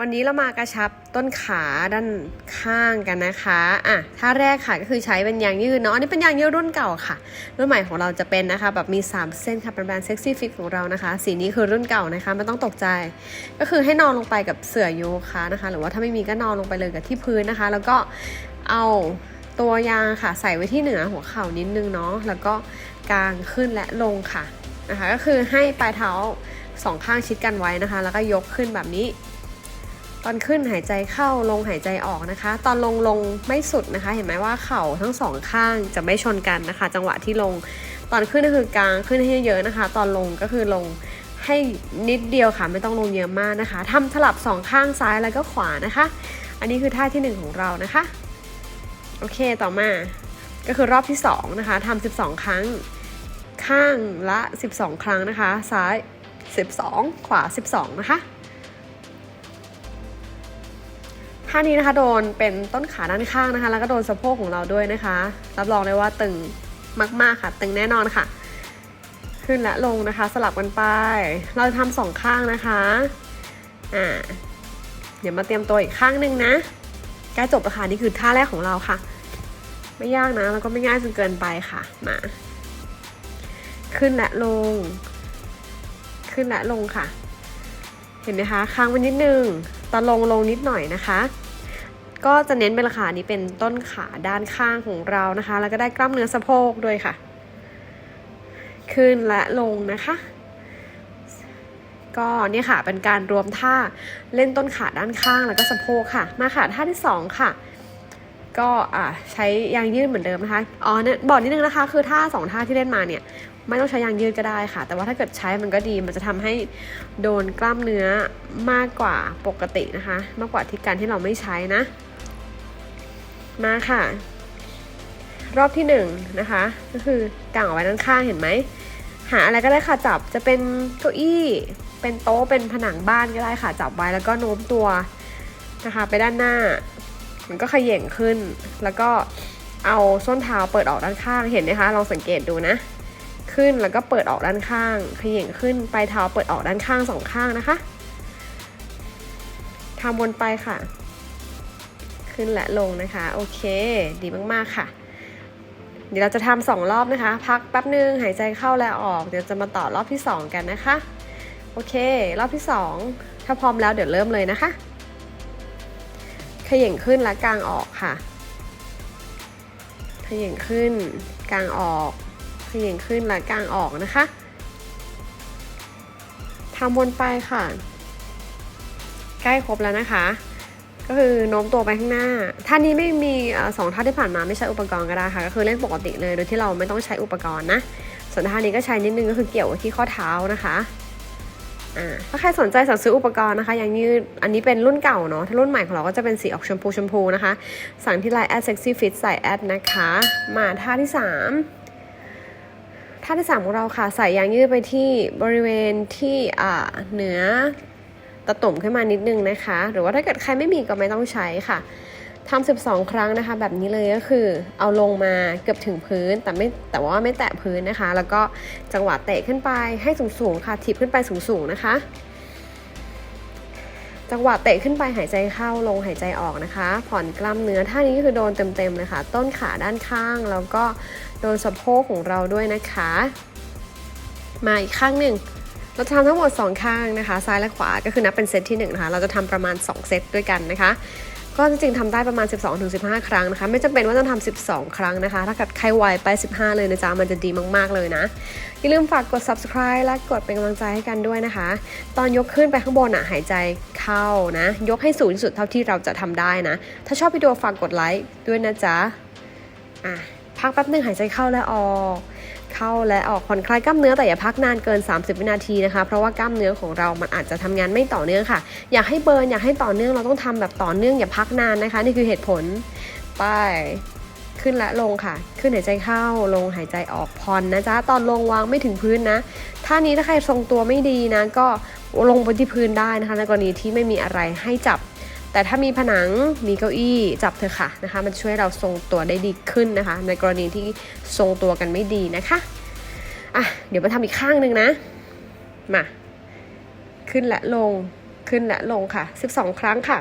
วันนี้เรามากระชับต้นขาด้านข้างกันนะคะอะท่าแรกค่ะก็คือใช้เป็นยางยืดเนาะ อันนี้เป็นยางยืดรุ่นเก่าค่ะ รุ่นใหม่ของเราจะเป็นนะคะแบบมี 3 เส้นค่ะเป็นแบรนด์เซ็กซี่ฟิกของเรานะคะ สีนี้คือรุ่นเก่านะคะไม่ต้องตกใจ ก็คือให้นอนลงไปกับเสื่อโยคะนะคะ หรือว่าถ้าไม่มีก็นอนลงไปเลยกับที่พื้นนะคะ แล้วก็เอาตัวยางค่ะใส่ไว้ที่เหนือหัวเข่านิดนึงเนาะ แล้วก็กางขึ้นและลงค่ะนะคะ ก็คือให้ปลายเท้าสองข้างชิดกันไว้นะคะ แล้วก็ยกขึ้นแบบนี้ ตอนขึ้นหายใจเข้าลงหายใจออกนะคะ ตอนลงลงไม่สุดนะคะ เห็นไหมว่าเข่าทั้งสองข้างจะไม่ชนกันนะคะ จังหวะที่ลง ตอนขึ้นก็คือกลางขึ้นให้เยอะนะคะ ตอนลงก็คือลงให้นิดเดียวค่ะไม่ต้องลงเยอะมากนะคะทำสลับสองข้างซ้ายแล้วก็ขวานะคะ อันนี้คือท่าที่หนึ่งของเรานะคะ โอเคต่อมาก็คือรอบที่สองนะคะทำ12 ครั้ง ข้างละ 12 ครั้งนะคะ ซ้าย 12 ขวา 12 นะคะ ท่านี้นะคะโดนเป็นต้นขาด้านข้างนะคะ แล้วก็โดนสะโพกของเราด้วยนะคะ รับรองเลยว่าตึงมากๆค่ะ ตึงแน่นอนค่ะ ขึ้นและลงนะคะ สลับกันไป เราจะทำสองข้างนะคะอ่าเดี๋ยวมาเตรียมตัวอีกข้างหนึ่งนะใกล้จบแล้วค่ะนี่คือท่าแรกของเราค่ะ ไม่ยากนะแล้วก็ไม่ง่ายจนเกินไปค่ะมาขึ้นและลง ขึ้นและลงค่ะ เห็นไหมคะค้างไว้นิดนึงตอนลงลงนิดหน่อยนะคะ ก็จะเน้นเป็นราคานี้เป็นต้นขาด้านข้างของเรานะคะ แล้วก็ได้กล้ามเนื้อสะโพกด้วยค่ะ ขึ้นและลงนะคะ ก็เนี่ยค่ะเป็นการรวมท่าเล่นต้นขาด้านข้างแล้วก็สะโพกค่ะ มาค่ะท่าที่สองค่ะ ก็อ่าใช้ยางยืดเหมือนเดิมนะคะอ๋อเนี่ยบอกนิดนึงนะคะ คือท่าสองท่าที่เล่นมาเนี่ยไม่ต้องใช้ยางยืดก็ได้ค่ะ แต่ว่าถ้าเกิดใช้มันก็ดี มันจะทำให้โดนกล้ามเนื้อมากกว่าปกตินะคะ มากกว่าที่การที่เราไม่ใช้นะ มาค่ะ รอบที่หนึ่งนะคะ ก็คือกางเอาไว้ด้านข้างเห็นไหม หาอะไรก็ได้ค่ะจับจะเป็นเก้าอี้ เป็นโต๊ะเป็นผนังบ้านก็ได้ค่ะจับไว้แล้วก็โน้มตัวนะคะ ไปด้านหน้า มันก็ขย่งขึ้น แล้วก็เอาส้นเท้าเปิดออกด้านข้างเห็นไหมคะลองสังเกตดูนะ ขึ้นแล้วก็เปิดออกด้านข้างขย่งขึ้นปลายเท้าเปิดออกด้านข้างสองข้างนะคะทำวนไปค่ะ ขึ้นและลงนะคะ โอเค ดีมากๆค่ะ เดี๋ยวเราจะทำสองรอบนะคะ พักแป๊บนึงหายใจเข้าและออก เดี๋ยวจะมาต่อรอบที่สองกันนะคะ โอเค รอบที่สองถ้าพร้อมแล้วเดี๋ยวเริ่มเลยนะคะขย่งขึ้นและกลางออกค่ะขย่งขึ้นกลางออกขย่งขึ้นและกลางออกนะคะทำวนไปค่ะ ใกล้ครบแล้วนะคะ ก็คือโน้มตัวไปข้างหน้า ท่านี้ไม่มีสองท่าที่ผ่านมาไม่ใช้อุปกรณ์ก็ได้ค่ะ ก็คือเล่นปกติเลยโดยที่เราไม่ต้องใช้อุปกรณ์นะ ส่วนท่านี้ก็ใช้นิดนึงก็คือเกี่ยวที่ข้อเท้านะคะถ้าใครสนใจสั่งซื้ออุปกรณ์นะคะ อย่างยืดอันนี้เป็นรุ่นเก่าเนาะถ้ารุ่นใหม่ของเราก็จะเป็นสีออกชมพูชมพูนะคะ สั่งที่ไลน์แอดเซ็กซี่ฟิตใส่แอดนะคะ มาท่าที่สามท่าที่สามของเราค่ะ ใส่ยางยืดไปที่บริเวณที่เหนือ ตะตุ่มขึ้นมานิดนึงนะคะ หรือว่าถ้าเกิดใครไม่มีก็ไม่ต้องใช้ค่ะทำ12 ครั้งนะคะ แบบนี้เลยก็คือเอาลงมาเกือบถึงพื้น แต่ไม่แต่ว่าไม่แตะพื้นนะคะ แล้วก็จังหวะเตะขึ้นไปให้สูงๆค่ะถีบขึ้นไปสูงๆนะคะจังหวะเตะขึ้นไปหายใจเข้าลงหายใจออกนะคะ ผ่อนกล้ามเนื้อท่านี้คือโดนเต็มๆเลยค่ะ ต้นขาด้านข้าง แล้วก็โดนสะโพกของเราด้วยนะคะ มาอีกข้างหนึ่ง เราจะทำทั้งหมด 2 ข้างนะคะ ซ้ายและขวาก็คือนับเป็นเซตที่1นะคะเราจะทำประมาณ 2 เซตด้วยกันนะคะ ก็จริงๆทำได้ประมาณ 12-15 ครั้งนะคะ ไม่จำเป็นว่าต้องทำ12 ครั้งนะคะ ถ้าเกิดใครไหวไป 15 เลยนะจ๊ะมันจะดีมากๆเลยนะ อย่าลืมฝากกด subscribe และกดเป็นกำลังใจให้กันด้วยนะคะ ตอนยกขึ้นไปข้างบนอะหายใจเข้านะ ยกให้สูงที่สุดเท่าที่เราจะทำได้นะ ถ้าชอบวิดีโอฝากกดไลค์ด้วยนะจ๊ะอะพักแป๊บนึงหายใจเข้าและออก เข้าและออกผ่อนคลายกล้ามเนื้อแต่อย่าพักนานเกิน 30 วินาทีนะคะ เพราะว่ากล้ามเนื้อของเรามันอาจจะทำงานไม่ต่อเนื่องค่ะ อยากให้เบิร์นอยากให้ต่อเนื่องเราต้องทำแบบต่อเนื่องอย่าพักนานนะคะ นี่คือเหตุผลไปขึ้นและลงค่ะ ขึ้นหายใจเข้าลงหายใจออกผ่อนนะจ๊ะตอนลงวางไม่ถึงพื้นนะท่านี้ถ้าใครทรงตัวไม่ดีนะ ก็ลงบนที่พื้นได้นะคะในกรณีที่ไม่มีอะไรให้จับ แต่ถ้ามีผนังมีเก้าอี้จับเถอะค่ะนะคะ มันช่วยเราทรงตัวได้ดีขึ้นนะคะ ในกรณีที่ทรงตัวกันไม่ดีนะคะอะเดี๋ยวมาทำอีกข้างหนึ่งนะมาขึ้นและลงขึ้นและลงค่ะ 12 ครั้งค่ะ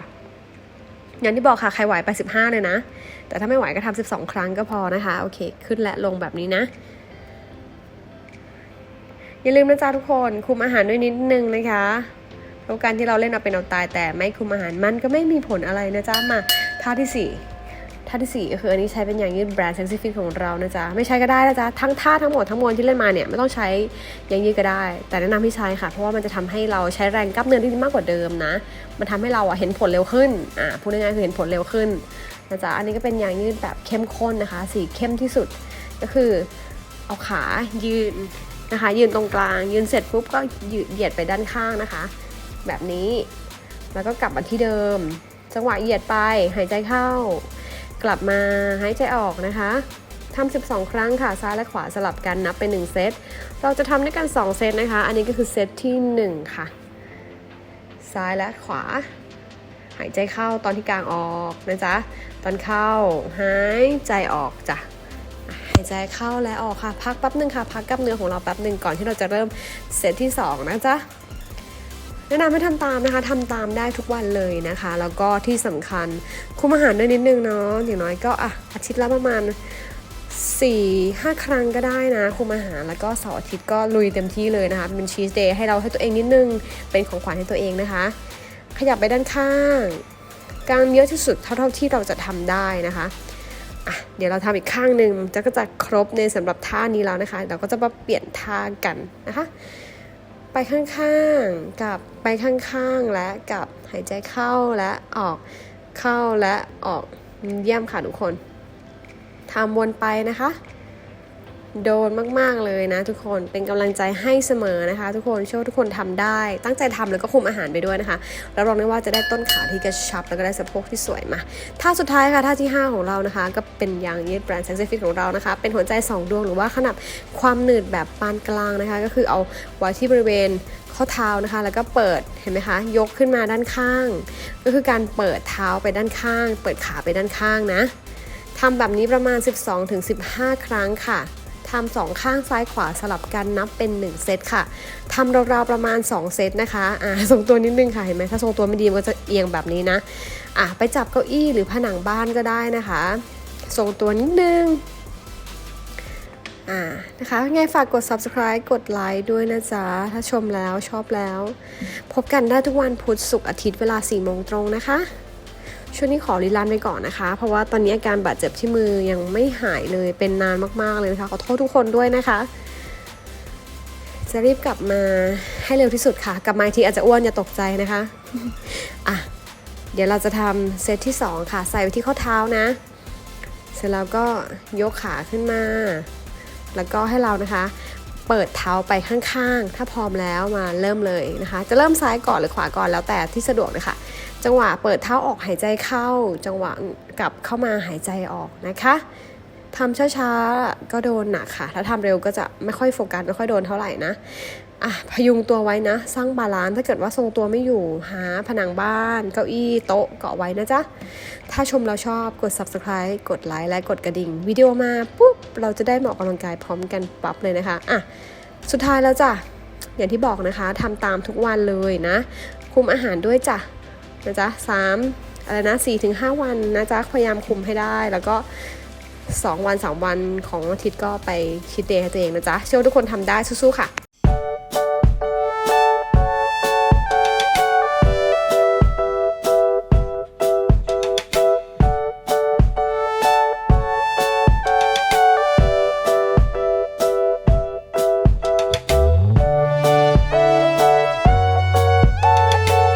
อย่างที่บอกค่ะ ใครไหวไป 15 เลยนะ แต่ถ้าไม่ไหวก็ทำ12 ครั้งก็พอนะคะ โอเค ขึ้นและลงแบบนี้นะ อย่าลืมนะจ๊ะทุกคน คุมอาหารด้วยนิดนึงนะคะ เพราะการที่เราเล่นเอาเป็นเอาตายแต่ไม่คุมอาหารมันก็ไม่มีผลอะไรนะจ๊ะมาท่าที่สี่ท่าที่สี่ก็คืออันนี้ใช้เป็นอย่างยืดแบรนด์เซนซิฟิกของเรานะจ๊ะไม่ใช้ก็ได้นะจ๊ะทั้งท่าทั้งหมดทั้งมวลที่เล่นมาเนี่ยไม่ต้องใช้อย่างยืดก็ได้ แต่แนะนำให้ใช้ค่ะ เพราะว่ามันจะทำให้เราใช้แรงกล้ามเนื้อที่มากกว่าเดิมนะ มันทำให้เราอะเห็นผลเร็วขึ้นอ่าพูดง่ายๆคือเห็นผลเร็วขึ้นนะจ๊ะอันนี้ก็เป็นอย่างยืดแบบเข้มข้นนะคะ สีเข้มที่สุดก็คือเอาขายืนนะคะยืนตรงกลาง ยืนเสร็จปุ๊บก็ยืดเหยียดไปด้านข้างนะคะ แบบนี้ แล้วก็กลับมาที่เดิม จังหวะเหยียดไปหายใจเข้า กลับมาหายใจออกนะคะทำ 12 ครั้งค่ะ ซ้ายและขวาสลับกันนับเป็น 1 เซต เราจะทำด้วยกัน 2 เซตนะคะ อันนี้ก็คือเซตที่ 1 ค่ะ ซ้ายและขวา หายใจเข้าตอนที่กลางออกนะจ๊ะ ตอนเข้าหายใจออกจ้ะ หายใจเข้าและออกค่ะ พักแป๊บหนึ่งค่ะ พักกล้ามเนื้อของเราแป๊บหนึ่งก่อนที่เราจะเริ่มเซตที่ 2 นะจ๊ะ แนะนำให้ทำตามนะคะทำตามได้ทุกวันเลยนะคะ แล้วก็ที่สำคัญคุมอาหารด้วยนิดนึงเนาะอย่างน้อยก็อะอาทิตย์ละประมาณ4 5 ครั้งก็ได้นะ คุมอาหารแล้วก็เสาร์อาทิตย์ก็ลุยเต็มที่เลยนะคะ เป็นชีสเดย์ให้เราให้ตัวเองนิดนึง เป็นของขวัญให้ตัวเองนะคะ ขยับไปด้านข้างกางเยอะที่สุดเท่าที่เราจะทำได้นะคะอะเดี๋ยวเราทำอีกข้างหนึ่งจะก็จะครบในสำหรับท่านี้แล้วนะคะ เราก็จะมาเปลี่ยนท่ากันนะคะ ไปข้างๆกับไปข้างๆและกับหายใจเข้าและออกเข้าและออกเยี่ยมค่ะทุกคนทำวนไปนะคะ โดนมากๆเลยนะ ทุกคนเป็นกำลังใจให้เสมอนะคะ ทุกคนเชื่อว่าทุกคนทำได้ ตั้งใจทำแล้วก็คุมอาหารไปด้วยนะคะรับรองได้ว่าจะได้ต้นขาที่กระชับแล้วก็ได้สะโพกที่สวยมาท่าสุดท้ายค่ะท่าที่ 5 ของเรานะคะ ก็เป็นยางยืดแบรนด์เซนซิฟิกของเรานะคะ เป็นหัวใจ 2 ดวงหรือว่าขนาดความหนืดแบบปานกลางนะคะ ก็คือเอาไว้ที่บริเวณข้อเท้านะคะ แล้วก็เปิดเห็นไหมคะ ยกขึ้นมาด้านข้าง ก็คือการเปิดเท้าไปด้านข้าง เปิดขาไปด้านข้างนะทำแบบนี้ประมาณ 12-15 ครั้งค่ะ ทำสองข้างซ้ายขวาสลับกันนับเป็น 1 เซตค่ะทำราวๆประมาณ 2 เซตนะคะอ่าทรงตัวนิดนึงค่ะเห็นไหมถ้าทรงตัวไม่ดีมันก็จะเอียงแบบนี้นะอะไปจับเก้าอี้หรือผนังบ้านก็ได้นะคะทรงตัวนิดนึงอ่านะคะไงฝากกด subscribe กดไลค์ด้วยนะจ๊ะ ถ้าชมแล้วชอบแล้ว พบกันได้ทุกวันพุธศุกร์อาทิตย์เวลา4โมงตรงนะคะ ช่วงนี้ขอรีลันไปก่อนนะคะ เพราะว่าตอนนี้อาการบาดเจ็บที่มือยังไม่หายเลยเป็นนานมากๆเลยนะคะขอโทษทุกคนด้วยนะคะ จะรีบกลับมาให้เร็วที่สุดค่ะ กลับมาอีกทีอาจจะอ้วนอย่าตกใจนะคะอะเดี๋ยวเราจะทำเซตที่ 2 ค่ะ ใส่ไปที่ข้อเท้านะ เสร็จแล้วก็ยกขาขึ้นมา แล้วก็ให้เรานะคะ เปิดเท้าไปข้างๆ ถ้าพร้อมแล้วมาเริ่มเลยนะคะ จะเริ่มซ้ายก่อนหรือขวาก่อนแล้วแต่ที่สะดวกเลยค่ะจังหวะเปิดเท้าออกหายใจเข้า จังหวะกลับเข้ามาหายใจออกนะคะทำช้าๆก็โดนหนักค่ะ ถ้าทำเร็วก็จะไม่ค่อยโฟกัสไม่ค่อยโดนเท่าไหร่นะ อะพยุงตัวไว้นะ สร้างบาลานซ์ถ้าเกิดว่าทรงตัวไม่อยู่หาผนังบ้าน เก้าอี้โต๊ะเกาะไว้นะจ๊ะ ถ้าชมเราชอบกด subscribe กดไลค์และกดกระดิ่ง วิดีโอมาปุ๊บ เราจะได้เหมาออกกำลังกายพร้อมกันปั๊บเลยนะคะอะสุดท้ายแล้วจ้ะอย่างที่บอกนะคะทำตามทุกวันเลยนะ คุมอาหารด้วยจ้ะนะจ๊ะสามอะไรนะสี่ถึงห้าวันนะจ๊ะพยายามคุมให้ได้แล้วก็2วัน3วันของอาทิตย์ก็ไปคิดเดย์ให้ตัวเองนะจ๊ะเชื่อทุกคนทำได้สู้ๆค่ะ